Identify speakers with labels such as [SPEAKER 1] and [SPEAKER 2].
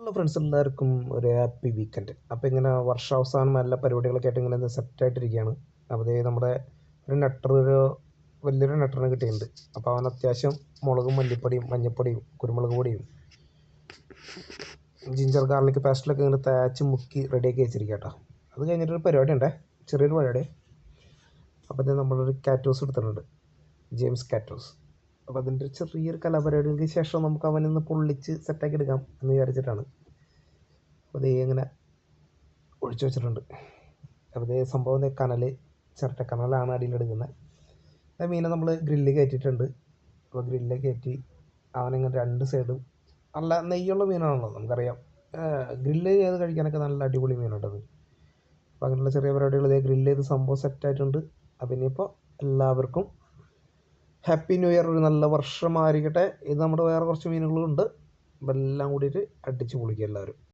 [SPEAKER 1] Hello friends എല്ലാവർക്കും ഒരു happy weekend അപ്പോൾ ഇങ്ങനെ വർഷാവസാനം നല്ല പരിപാടികളൊക്കെ ആയിട്ട് ഇങ്ങനെ സെറ്റായിട്ടിരിക്കുകയാണ് അപ്പോൾ ദേ നമ്മുടെ ഒരു നട്ടർ ഒരു വലിയൊരു നട്ടറിനെ കിട്ടിയിട്ടുണ്ട്. അപ്പോൾ അവൻ അത്യാവശ്യം മുളകും മല്ലിപ്പൊടിയും മഞ്ഞപ്പൊടിയും കുരുമുളക് പൊടിയും ജിഞ്ചർ ഗാർലിക് പേസ്റ്റിലൊക്കെ ഇങ്ങനെ തേച്ച് മുക്കി റെഡിയാക്കി വെച്ചിരിക്കുക കേട്ടോ അത് കഴിഞ്ഞിട്ടൊരു പരിപാടി ഉണ്ടേ. ചെറിയൊരു പരിപാടി. അപ്പോൾ ഇത് നമ്മളൊരു കാറ്റോസ് എടുത്തിട്ടുണ്ട്. ജെയിംസ് കാറ്റോസ് അപ്പോൾ അതിന്റെ ചെറിയൊരു കലാപരിപാടികൾക്ക് ശേഷം നമുക്ക് അവനൊന്ന് പൊള്ളിച്ച് സെറ്റാക്കി എടുക്കാം എന്ന് വിചാരിച്ചിട്ടാണ്. അപ്പോൾ ദേ ഇങ്ങനെ ഒഴിച്ചു വെച്ചിട്ടുണ്ട്. അപ്പോൾ ദേ സംഭവം കനൽ കനലാണ് അടിയിലെടുക്കുന്നത് മീനെ നമ്മൾ ഗ്രില്ല് കയറ്റിയിട്ടുണ്ട്. അപ്പോൾ ഗ്രില്ല് കയറ്റി അവനിങ്ങനെ രണ്ട് സൈഡും നല്ല നെയ്യുള്ള മീനാണല്ലോ നമുക്കറിയാം. ഗ്രില്ല് ചെയ്ത് കഴിക്കാനൊക്കെ നല്ല അടിപൊളി മീനുണ്ടത് അപ്പോൾ അങ്ങനെയുള്ള ചെറിയ പരിപാടികൾ ഗ്രില്ല് ചെയ്ത് സംഭവം സെറ്റായിട്ടുണ്ട് അപ്പോൾ ഇനിയിപ്പോൾ എല്ലാവർക്കും ഹാപ്പി ന്യൂ ഇയർ ഒരു നല്ല വർഷമായിരിക്കട്ടെ. ഇത് നമ്മുടെ വേറെ കുറച്ച് മീനുകളുണ്ട്. അപ്പോൾ എല്ലാം കൂടിയിട്ട് അടിച്ച് പൊളിക്കുക എല്ലാവരും.